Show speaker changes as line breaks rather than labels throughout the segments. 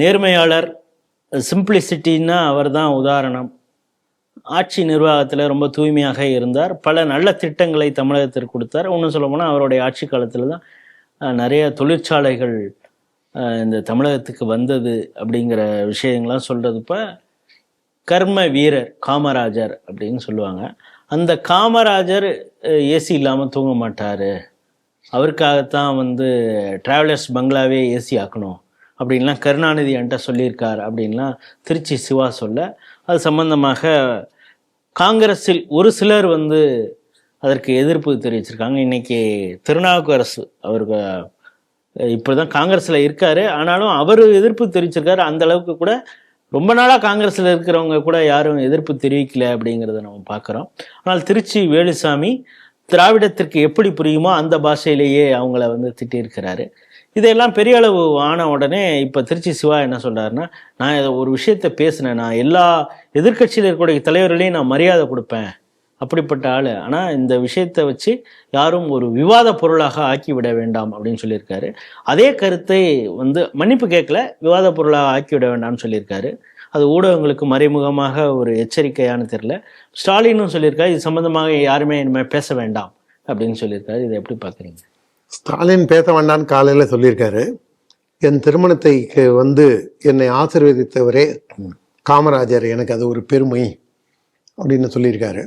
நேர்மையாளர் சிம்பிளிசிட்டின்னா அவர் தான் உதாரணம். ஆட்சி நிர்வாகத்தில் ரொம்ப தூய்மையாக இருந்தார். பல நல்ல திட்டங்களை தமிழகத்திற்கு கொடுத்தார். ஒன்றும் சொல்ல போனால் அவருடைய ஆட்சி காலத்தில் தான் நிறைய தொழிற்சாலைகள் இந்த தமிழகத்துக்கு வந்தது அப்படிங்கிற விஷயங்கள்லாம் சொல்கிறதுப்ப கர்ம வீரர் காமராஜர் அப்படின்னு சொல்லுவாங்க. அந்த காமராஜர் ஏசி இல்லாமல் தூங்க மாட்டார். அவருக்காகத்தான் வந்து டிராவலர்ஸ் பங்களாவே ஏசி ஆக்கணும். அப்படின்லாம் கருணாநிதி என்கிட்ட சொல்லியிருக்கார் அப்படின்லாம் திருச்சி சிவா சொல்ல. அது சம்பந்தமாக காங்கிரஸில் ஒரு சிலர் வந்து அதற்கு எதிர்ப்பு தெரிவிச்சிருக்காங்க. இன்னைக்கு திருநாவுக்கரசு அவருக்கு இப்போ தான் காங்கிரஸில் இருக்காரு. ஆனாலும் அவர் எதிர்ப்பு தெரிவிச்சிருக்காரு. அந்த அளவுக்கு கூட ரொம்ப நாளாக காங்கிரஸில் இருக்கிறவங்க கூட யாரும் எதிர்ப்பு தெரிவிக்கல அப்படிங்கிறத நம்ம பார்க்குறோம். ஆனால் திருச்சி வேலுசாமி திராவிடத்திற்கு எப்படி புரியுமோ அந்த பாஷையிலேயே அவங்கள வந்து திட்டியிருக்கிறாரு. இதையெல்லாம் பெரிய அளவு ஆன உடனே இப்போ திருச்சி சிவா என்ன சொல்கிறாருன்னா நான் இதை ஒரு விஷயத்த பேசினேன். நான் எல்லா எதிர்க்கட்சியில் இருக்கக்கூடிய தலைவர்களையும் நான் மரியாதை கொடுப்பேன். அப்படிப்பட்ட ஆள். ஆனால் இந்த விஷயத்தை வச்சு யாரும் ஒரு விவாத பொருளாக ஆக்கி விட வேண்டாம் அப்படின்னு சொல்லியிருக்காரு. அதே கருத்தை வந்து மன்னிப்பு கேட்கல விவாத பொருளாக ஆக்கி விட வேண்டாம்னு சொல்லியிருக்காரு. அது ஊடகங்களுக்கு மறைமுகமாக ஒரு எச்சரிக்கையான தெரியல. ஸ்டாலினும் சொல்லியிருக்காரு இது சம்மந்தமாக யாருமே இனிமேல் பேச வேண்டாம் அப்படின்னு சொல்லியிருக்காரு. இதை எப்படி பார்க்குறீங்க?
ஸ்டாலின் பேச வேண்டான்னு காலையில் சொல்லியிருக்காரு. என் திருமணத்தை வந்து என்னை ஆசீர்வதித்தவரே காமராஜர் எனக்கு அது ஒரு பெருமை அப்படின்னு சொல்லியிருக்காரு.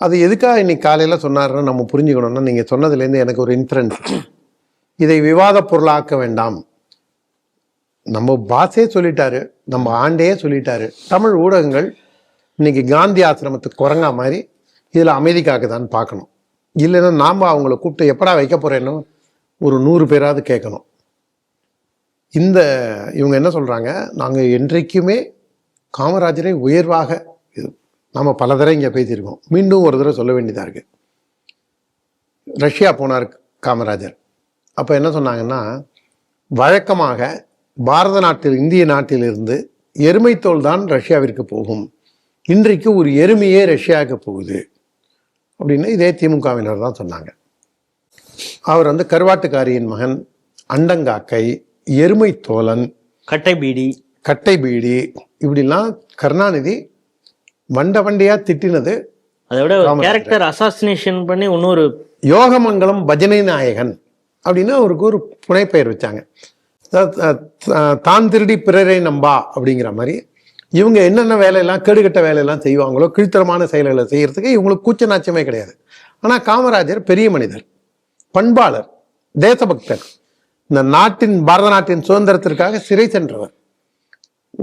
அது எதுக்காக இன்னைக்கு காலையில் சொன்னாருன்னு நம்ம புரிஞ்சுக்கணும்னா நீங்கள் சொன்னதுலேருந்து எனக்கு ஒரு இன்ஃபரன்ஸ் இதை விவாத பொருளாக்க வேண்டாம். நம்ம பாஸே சொல்லிட்டாரு நம்ம ஆண்டே சொல்லிட்டாரு. தமிழ் ஊடகங்கள் இன்னைக்கு காந்தி ஆசிரமத்துக்கு குரங்கா மாதிரி இதில் அமைதிக்காக்குதான்னு பார்க்கணும். இல்லைன்னா நாம் அவங்கள கூப்பிட்டு எப்படா வைக்க போகிறேன்னு ஒரு நூறு பேராவது கேட்கணும். இந்த இவங்க என்ன சொல்கிறாங்க நாங்கள் என்றைக்குமே காமராஜரை உயர்வாக இது நாம் பல தடவை இங்கே பேசியிருக்கோம். மீண்டும் ஒரு தடவை சொல்ல வேண்டியதாக இருக்குது ரஷ்யா போனார் காமராஜர். அப்போ என்ன சொன்னாங்கன்னா வழக்கமாக பாரத நாட்டில் இந்திய நாட்டிலிருந்து எருமைத்தோல் தான் ரஷ்யாவிற்கு போகும். இன்றைக்கு ஒரு எருமையே ரஷ்யாவுக்கு போகுது. அப்படின்னு இதே திமுகவினர் தான் சொன்னாங்க. அவர் வந்து கருவாட்டுக்காரியின் மகன் அண்டங்காக்கை எருமை தோழன்
கட்டை பீடி
கட்டை பீடி இப்படிலாம் கருணாநிதி வண்ட வண்டியா திட்டினது
அதை விட கேரக்டர் அசாசினேஷன் பண்ணி இன்னொரு
யோகமங்கலம் பஜனை நாயகன் அப்படின்னு அவருக்கு ஒரு புனைப்பெயர் வச்சாங்க. தான் திருடி பிறரை நம்பா அப்படிங்கிற மாதிரி இவங்க என்னென்ன வேலையெல்லாம் கேடுகட்ட வேலையெல்லாம் செய்வாங்களோ கீழ்த்தரமான செயல்களை செய்கிறதுக்கு இவங்களுக்கு கூச்ச நாச்சமே கிடையாது. ஆனால் காமராஜர் பெரிய மனிதர் பண்பாளர் தேசபக்தர். இந்த நாட்டின் பாரத நாட்டின் சுதந்திரத்திற்காக சிறை சென்றவர்.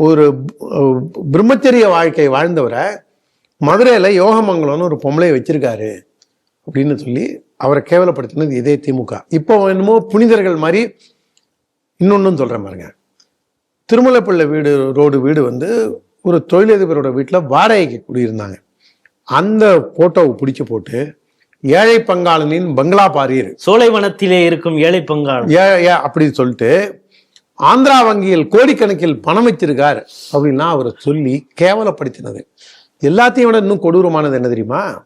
ஒரு பிரம்மச்சரிய வாழ்க்கை வாழ்ந்தவரை மதுரையில் யோகமங்கலம்னு ஒரு பொம்பளை வச்சிருக்காரு அப்படின்னு சொல்லி அவரை கேவலப்படுத்தினது இதே திமுக. இப்போ என்னமோ புனிதர்கள் மாதிரி இன்னொன்றும் சொல்கிறேன் பாருங்க. திருமலைப்பிள்ளை வீடு ரோடு வீடு வந்து ஒரு தொழிலதிபரோட வீட்டில் வாடகைக்கு குடியிருந்தாங்க. அந்த போட்டோவை பிடிச்சு போட்டு ஏழை பங்காளனின் பங்களா பாரீர்
சோலைவனத்திலே இருக்கும் ஏழை பங்காளன்
ஏ ஏ அப்படின்னு சொல்லிட்டு ஆந்திரா வங்கியில் கோடிக்கணக்கில் பணம் வச்சிருக்கார் அப்படின்னா அவரை சொல்லி கேவலப்படுத்தினது. எல்லாத்தையும் விட இன்னும் கொடூரமானது என்ன தெரியுமா?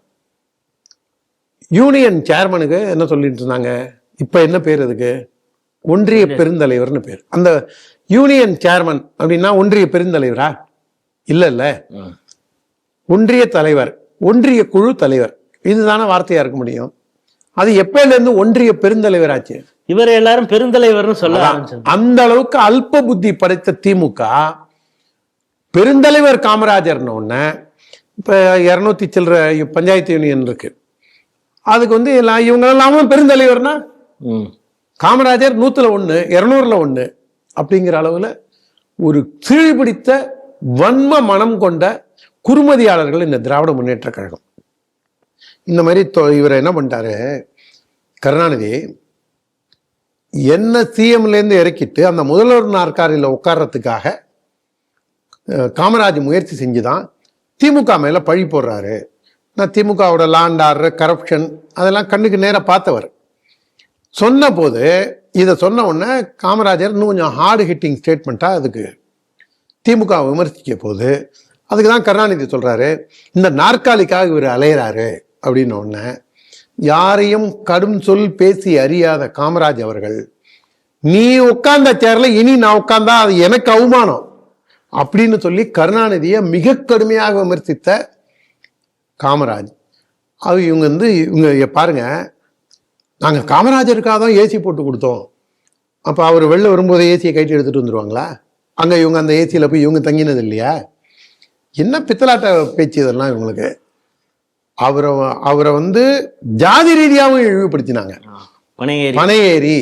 யூனியன் சேர்மனுக்கு என்ன சொல்லிட்டு இருந்தாங்க? இப்ப என்ன பேர் அதுக்கு? ஒன்றிய பெருந்தலைவர்னு பேர். அந்த யூனியன் சேர்மன் அப்படின்னா ஒன்றிய பெருந்தலைவரா? இல்ல இல்ல. ஒன்றிய தலைவர் ஒன்றிய குழு தலைவர். இதுதானே வார்த்தையா இருக்க முடியும்? அது எப்பையில இருந்து ஒன்றிய பெருந்தலைவர் ஆச்சு
இவர் எல்லாரும் பெருந்தலைவர்னு சொல்ல
அந்த அளவுக்கு அல்ப புத்தி படைத்த திமுக பெருந்தலைவர் காமராஜர்னு ஒண்ணு இப்ப இருநூத்தி சில்லற பஞ்சாயத்து யூனியன் இருக்கு. அதுக்கு வந்து எல்லாம் இவங்க எல்லாமும் பெருந்தலைவர்னா. காமராஜர் நூற்றில் ஒன்று இரநூறுல ஒன்று அப்படிங்கிற அளவில் ஒரு கீழ்பிடித்த வன்ம மனம் கொண்ட குறுமதியாளர்கள் இந்த திராவிட முன்னேற்ற கழகம். இந்த மாதிரி தொ- இவர் என்ன பண்ணிட்டாரு? கருணாநிதி என்ன சிஎம்லேருந்து இறக்கிட்டு அந்த முதல்வர் நாற்காலியில் உட்கார்றதுக்காக காமராஜ் முயற்சி செஞ்சுதான் திமுக மேலே பழி போடுறாரு. நான் திமுகவோட லாண்ட் ஆர்டர் கரப்ஷன் அதெல்லாம் கண்ணுக்கு நேராக பார்த்தவர். சொன்ன போது இதை சொன்ன உடனே காமராஜர் இன்னும் கொஞ்சம் ஹார்டு ஹிட்டிங் ஸ்டேட்மெண்ட்டாக அதுக்கு திமுக விமர்சிக்க போது அதுக்கு தான் கருணாநிதி சொல்கிறாரு இந்த நாற்காலிக்காக இவர் அலையிறாரு அப்படின்ன உடனே யாரையும் கடும் சொல் பேசி அறியாத காமராஜ் அவர்கள் நீ உட்கார்ந்த சேர்ல இனி நான் உட்கார்ந்தா அது எனக்கு அவமானம் அப்படின்னு சொல்லி கருணாநிதியை மிக கடுமையாக விமர்சித்த காமராஜ். அது இவங்க வந்து இவங்க பாருங்கள் பாருங்க நாங்க காமராஜருக்காக தான் ஏசி போட்டு கொடுத்தோம். அப்ப அவர் வெளில வரும்போது ஏசியை கைட்டு எடுத்துட்டு வந்துருவாங்களா? அங்க இவங்க அந்த ஏசியில போய் இவங்க தங்கினது இல்லையா? என்ன பித்தலாட்ட பேச்சு இதெல்லாம் இவங்களுக்கு? அவரை அவரை வந்து ஜாதி ரீதியாகவும் இழிவுபடுத்தினாங்க.
பனையேறி
பனையேறி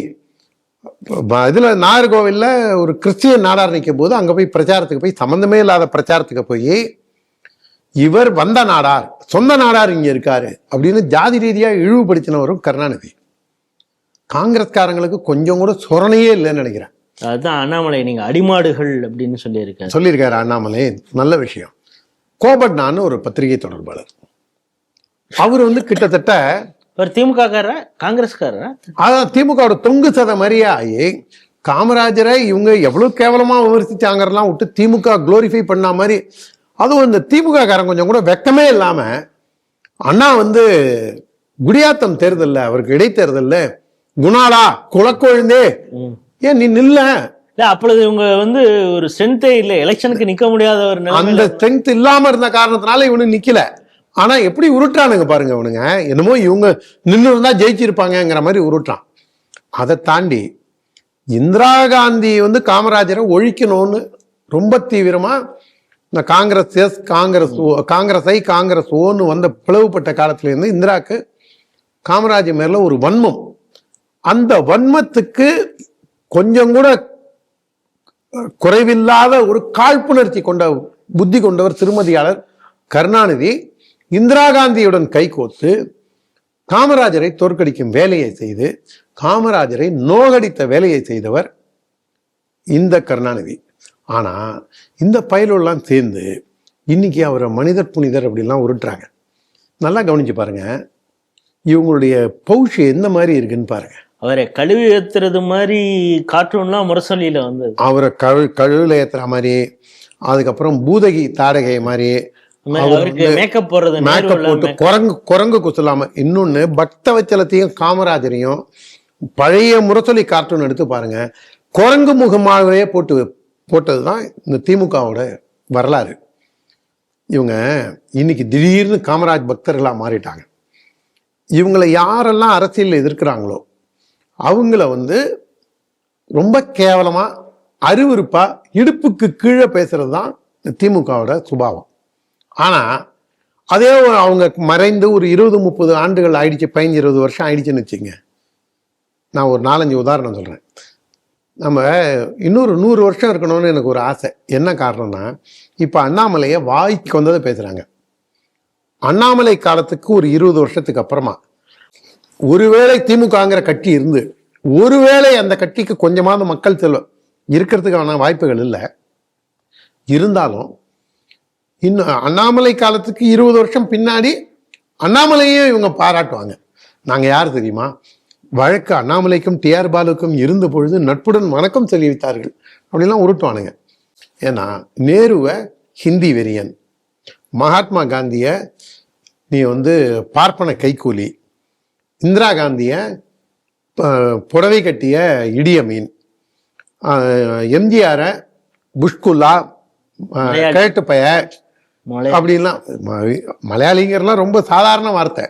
ப- இதுல நாகர்கோவில்ல ஒரு கிறிஸ்டியன் நாடார் நிற்கும் போது அங்க போய் பிரச்சாரத்துக்கு போய் சம்பந்தமே இல்லாத பிரச்சாரத்துக்கு போய் இவர் வந்த நாடார் சொந்த நாடார் இங்க இருக்காரு அப்படின்னு ஜாதி ரீதியா இழிவுபடுத்தினவரும் கருணாநிதி. காங்கிரஸ்காரங்களுக்கு கொஞ்சம் கூட சொரணையே இல்லைன்னு நினைக்கிறேன்.
அதுதான் அண்ணாமலை நீங்க அடிமாடுகள் அப்படின்னு சொல்லியிருக்காரு.
சொல்லியிருக்காரு அண்ணாமலை நல்ல விஷயம். கோபட்னான்னு ஒரு பத்திரிகை தொடர்பாளர். அவர் வந்து கிட்டத்தட்ட
அவர் திமுக காரரா காங்கிரஸ்காரரா?
அதான் திமுகவோட தொங்கு சத மாதிரியே ஆகி காமராஜரை இவங்க எவ்வளவு கேவலமா விமர்சிச்சாங்கலாம் விட்டு திமுக குளோரிஃபை பண்ண மாதிரி. அதுவும் இந்த திமுக காரன் கொஞ்சம் கூட வெக்கமே இல்லாம அண்ணா வந்து குடியாத்தம் தேர்தல்ல அவருக்கு இடைத்தேர்தல்ல குணாலா குலக்கொழுந்தே. ஏன் நீ நில்ல?
அப்பொழுது இவங்க வந்து ஒரு ஸ்ட்ரென்த்தே இல்லை எலெக்ஷனுக்கு நிக்க முடியாத ஒரு
அந்த ஸ்ட்ரென்த் இல்லாம இருந்த காரணத்தினால இவனு நிக்கல. ஆனா எப்படி உருட்டானுங்க பாருங்க இவனுங்க. என்னமோ இவங்க நின்று இருந்தா ஜெயிச்சிருப்பாங்கங்கிற மாதிரி உருட்டான் அதை தாண்டி இந்திரா காந்தி வந்து காமராஜரை ஒழிக்கணும்னு ரொம்ப தீவிரமா இந்த காங்கிரஸ் எஸ் காங்கிரஸ் காங்கிரஸை காங்கிரஸ் ஓன்னு வந்த பிளவுபட்ட காலத்துல இருந்து இந்திராக்கு காமராஜ் மேல ஒரு வன்மம். அந்த வன்மத்துக்கு கொஞ்சம் கூட குறைவில்லாத ஒரு காழ்ப்புணர்ச்சி கொண்ட புத்தி கொண்டவர் திருமதியாளர் கருணாநிதி இந்திரா காந்தியுடன் கைகோத்து காமராஜரை தோற்கடிக்கும் வேலையை செய்து காமராஜரை நோகடித்த வேலையை செய்தவர் இந்த கருணாநிதி. ஆனால் இந்த பயலெல்லாம் சேர்ந்து இன்னைக்கு அவரை மனிதர் புனிதர் அப்படிலாம் உருட்டுறாங்க. நல்லா கவனிச்சு பாருங்க. இவங்களுடைய பௌஷ் எந்த மாதிரி இருக்குன்னு பாருங்கள்
அவரை கழுவி ஏத்துறது மாதிரி கார்ட்டூன்லாம் முரசொலியில வந்தது.
அவரை கழு கழுவில் ஏத்துற மாதிரி அதுக்கப்புறம் பூதகி தாடகை மாதிரி
மேக்கப் போடுறது
மேக்கப் போட்டு. குரங்கு குரங்கு குசலாம இன்னொன்னு பக்தவச்சலத்தையும் காமராஜரையும் பழைய முரசொலி கார்ட்டூன் எடுத்து பாருங்க. குரங்கு முகமாகவே போட்டு போட்டதுதான் இந்த திமுகவோட வரலாறு. இவங்க இன்னைக்கு திடீர்னு காமராஜ் பக்தர்களா மாறிட்டாங்க. இவங்களை யாரெல்லாம் அரசியல் எதிர்க்கிறாங்களோ அவங்கள வந்து ரொம்ப கேவலமாக அருவருப்பா இடுப்புக்கு கீழே பேசுறது தான் திமுகவோட சுபாவம். ஆனால் அதே ஒரு அவங்க மறைந்து ஒரு இருபது முப்பது ஆண்டுகள் ஆயிடுச்சு பதினஞ்சு இருபது வருஷம் ஆயிடுச்சுன்னு வச்சுங்க நான் ஒரு நாலஞ்சு உதாரணம் சொல்கிறேன் நம்ம இன்னொரு நூறு வருஷம் இருக்கணும்னு எனக்கு ஒரு ஆசை. என்ன காரணம்னா இப்போ அண்ணாமலையை வாய்க்கு வந்ததை பேசுகிறாங்க அண்ணாமலை காலத்துக்கு ஒரு இருபது வருஷத்துக்கு அப்புறமா ஒருவேளை திமுகங்கிற கட்சி இருந்து ஒருவேளை அந்த கட்சிக்கு கொஞ்சமாவது மக்கள் செல்வம் இருக்கிறதுக்கான வாய்ப்புகள் இல்லை. இருந்தாலும் இன்னும் அண்ணாமலை காலத்துக்கு இருபது வருஷம் பின்னாடி அண்ணாமலையும் இவங்க பாராட்டுவாங்க. நாங்கள் யார் தெரியுமா? வழக்கு அண்ணாமலைக்கும் டிஆர் பாலுக்கும் இருந்த பொழுது நட்புடன் வணக்கம் தெரிவித்தார்கள். அப்படிலாம் உருட்டுவானுங்க. ஏன்னா நேருவை ஹிந்தி வெறியன் மகாத்மா காந்திய நீ வந்து பார்ப்பன கைக்கூலி இந்திரா காந்திய புடவை கட்டிய இடிய மீன். எம்ஜிஆரை புஷ்குல்லா
மலையாளி.
கேட்டு பய
மொளை
அப்படின்லாம் மலையாளிங்கிறலாம் ரொம்ப சாதாரண வார்த்தை.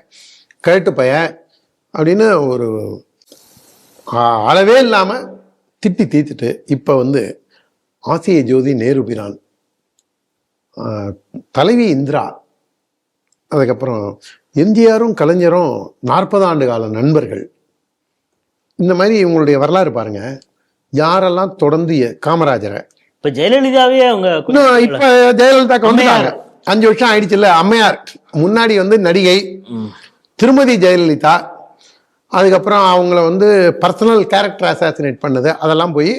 கேட்டு பய அப்படின்னு ஒரு அளவே இல்லாம திட்டி தீத்துட்டு இப்ப வந்து ஆசிய ஜோதி நேருபிரான் ஆ, தலைவி இந்திரா. அதுக்கப்புறம் எம்ஜிஆரும் கலைஞரும் நாற்பது ஆண்டு கால நண்பர்கள். இந்த மாதிரி இவங்களுடைய வரலாறு பாருங்க. யாரெல்லாம் தொடர்ந்து காமராஜரை?
இப்ப ஜெயலலிதாவே அவங்க
இப்ப ஜெயலலிதாக்கு வந்துட்டாங்க. அஞ்சு வருஷம் ஆயிடுச்சுல்ல அம்மையார். முன்னாடி வந்து நடிகை. திருமதி ஜெயலலிதா. அதுக்கப்புறம் அவங்கள வந்து பர்சனல் கேரக்டர் அசாசினேட் பண்ணது. அதெல்லாம் போய்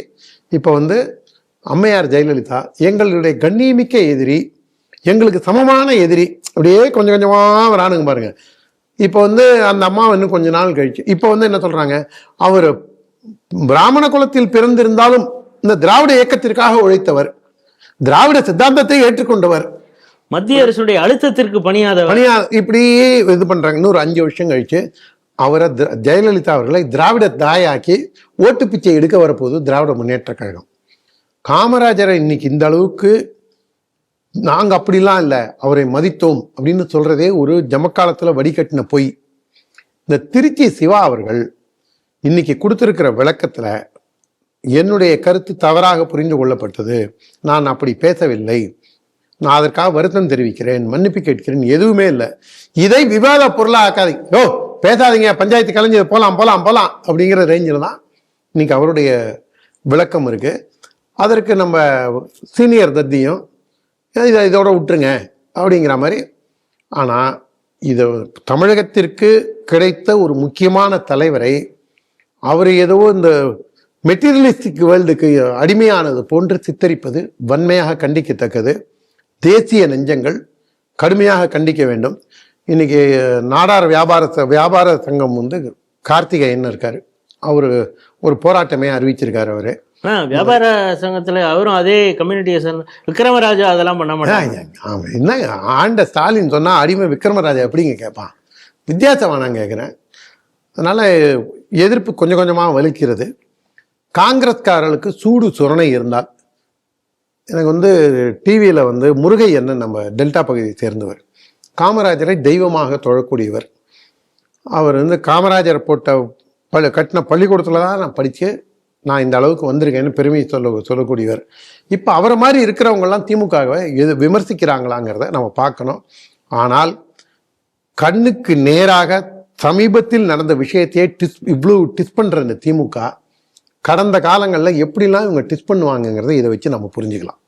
இப்போ வந்து அம்மையார் ஜெயலலிதா. எங்களுடைய கண்ணியமிக்க எதிரி எங்களுக்கு சமமான எதிரி. அப்படியே கொஞ்சம் கொஞ்சமா வரானுங்க பாருங்க. இப்போ வந்து அந்த அம்மா இன்னும் கொஞ்ச நாள் கழிச்சு இப்போ வந்து என்ன சொல்றாங்க? அவர் பிராமண குலத்தில் பிறந்திருந்தாலும் இந்த திராவிட இயக்கத்திற்காக உழைத்தவர். திராவிட சித்தாந்தத்தை ஏற்றுக்கொண்டவர்.
மத்திய அரசுடைய அழுத்தத்திற்கு பணியாதவர்.
பணியா இப்படி இது பண்றாங்க. இன்னொரு அஞ்சு வருஷம் கழிச்சு அவரை ஜெயலலிதா அவர்களை திராவிட தாயாக்கி ஓட்டு பிச்சை எடுக்க வரப்போகுது திராவிட முன்னேற்ற கழகம். காமராஜரை இன்னைக்கு இந்த அளவுக்கு நாங்கள் அப்படிலாம் இல்லை அவரை மதித்தோம் அப்படின்னு சொல்றதே ஒரு ஜமக்காலத்தில் வடிகட்டின பொய். இந்த திருச்சி சிவா அவர்கள் இன்னைக்கு கொடுத்துருக்கிற விளக்கத்தில் என்னுடைய கருத்து தவறாக புரிந்து கொள்ளப்பட்டது. நான் அப்படி பேசவில்லை. நான் அதற்காக வருத்தம் தெரிவிக்கிறேன் மன்னிப்பு கேட்கிறேன் எதுவுமே இல்லை. இதை விவாத பொருளாக ஆக்காதீங்க யோ பேசாதீங்க பஞ்சாயத்து கலைஞர் போகலாம் போகலாம் போகலாம் அப்படிங்கிற ரேஞ்சில் தான் இன்னைக்கு அவருடைய விளக்கம் இருக்கு. அதற்கு நம்ம சீனியர் தத்தியும் இதை இதோட விட்டுருங்க அப்படிங்கிற மாதிரி. ஆனால் இது தமிழகத்திற்கு கிடைத்த ஒரு முக்கியமான தலைவரை அவர் ஏதோ இந்த மெட்டீரியலிஸ்டிக் வேர்ல்டுக்கு அடிமையானது போன்று சித்தரிப்பது வன்மையாக கண்டிக்கத்தக்கது. தேசிய நெஞ்சங்கள் கடுமையாக கண்டிக்க வேண்டும். இன்றைக்கி நாடார் வியாபார ச- வியாபார சங்கம் வந்து கார்த்திகேயன் இருக்கார். அவர் ஒரு போராட்டமே அறிவிச்சிருக்கார் அவரு.
வியாபார சங்கத்துல அவரும் அதே கம்யூனிட்டியை சேர்ந்த விக்ரமராஜா அதெல்லாம் பண்ண மாட்டாங்க.
ஆமாம் என்னங்க ஆண்ட ஸ்டாலின் சொன்னா அடிமை விக்ரமராஜா எப்படிங்க கேட்பான் வித்தியாசமா நான் கேட்குறேன் அதனால எதிர்ப்பு கொஞ்சம் கொஞ்சமாக வலிக்கிறது. காங்கிரஸ்காரர்களுக்கு சூடு சுரணை இருந்தால் எனக்கு வந்து டிவியில் வந்து முருகையண்ணன் நம்ம டெல்டா பகுதியை சேர்ந்தவர். காமராஜரை தெய்வமாக தொழக்கூடியவர். அவர் வந்து காமராஜர் போட்ட பள்ளி கட்டின பள்ளிக்கூடத்தில் தான் நான் படித்து நான் இந்த அளவுக்கு வந்திருக்கேன்னு பெருமையை சொல்ல சொல்லக்கூடியவர். இப்போ அவரை மாதிரி இருக்கிறவங்கெல்லாம் திமுகவை எது விமர்சிக்கிறாங்களாங்கிறத நம்ம பார்க்கணும். ஆனால் கண்ணுக்கு நேராக சமீபத்தில் நடந்த விஷயத்தையே டிஸ் இவ்வளோ டிஸ் பண்ணுற இந்த திமுக கடந்த காலங்களில் எப்படிலாம் இவங்க டிஸ் பண்ணுவாங்கங்கிறத இதை வச்சு நம்ம புரிஞ்சுக்கலாம்.